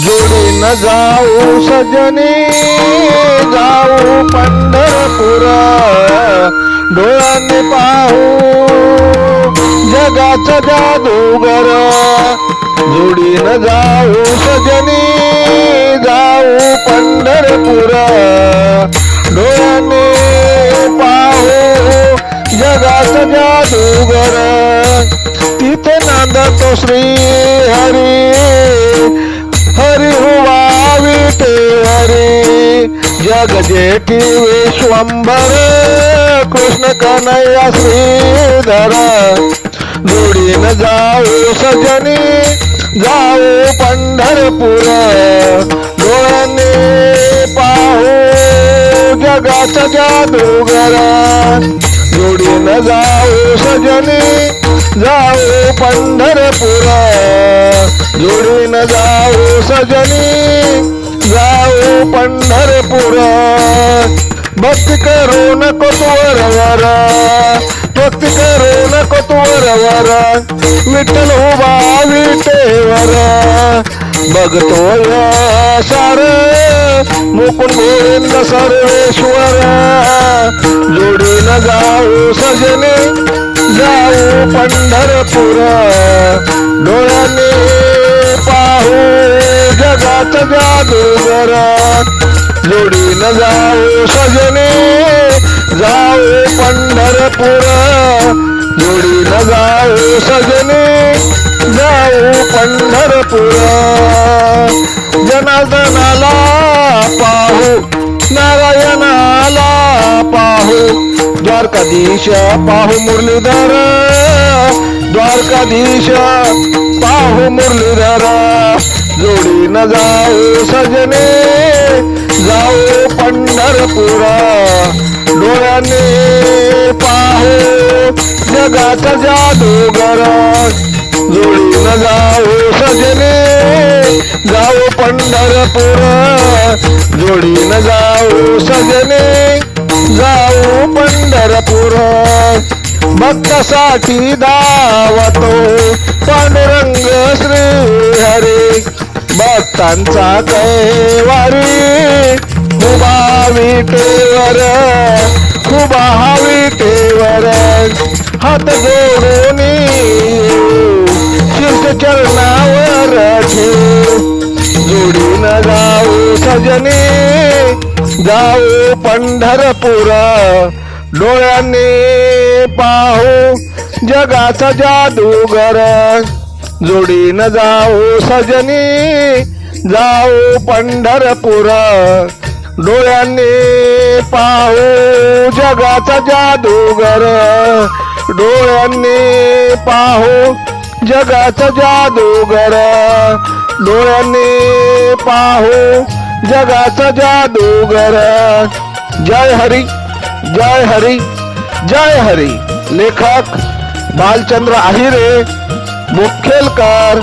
जोडीन जाऊ सजनी जाऊ पंढरपूर डोळ्याने पाहू जगाचा जादूगर जोडीन जाऊ सजनी जाऊ पंढरपूर डोळ्याने पाहू जगाचा जादूगर तिथे नांदतो श्री हरी हरी हुवा विटे हरी। जग जेठी विश्वंभर कृष्ण कन्हैया श्रीधर। जोडीन जाऊ सजनी जाऊ पंढरपूर। डोळ्याने पाहू जगाचा जादूगर। जोडीन जाऊ सजनी जाऊ पंढरपूर। जोडीन जाऊ सजनी जाऊ पंढरपूर. भक्ती करो नको तुवर वर भक्ती करो नको तुवर वर. विठ्ठल उभा विटेवर बघतोय सार मुकुंद गोविंद सर्वेश्वर. जोडीन जाऊ सजने जाऊ पंढरपूर. डोळ्याने जगात जादूगर जोडीन जाऊ सजने जाऊ पंढरपूर. जोडीन जाऊ सजने जाऊ पंढरपूर. जनार्दनाला पाहू नारायणाला पाहू. द्वारकाधीश पाहू मुरलीधर. द्वारकाधीश पाहू मुरलीधर. जोडी न जाऊ सजने जाऊ पंढरपुरा. डोळ्याने पाहू जगाचा जादूगर न जाऊ सजने जाऊ पंढरपूर. न जाऊ सजने जाऊ पंढरपुरा. भक्तासाठी धावतो पांडुरंग श्री हरे भक्तांचा कैवारी उभा विटेवर उभा विटेवर हात जोडून शिष्ट चरणावर ठेव. जोडीन जाऊ सजनी जाऊ पंढरपूर डोळ्याने पाहू जगाचा जादूगर. जोडीन जाओ सजनी जाओ पंढरपूर. डोळ्यांनी पाहू जगाचा जादूगर. डोळ्यांनी पाहू जगाचा जादूगर. डोळ्यांनी पाहू जगाचा जादूगर. जय हरी जय हरी जय हरी. लेखक बालचंद्र आहिरे मुखेलकर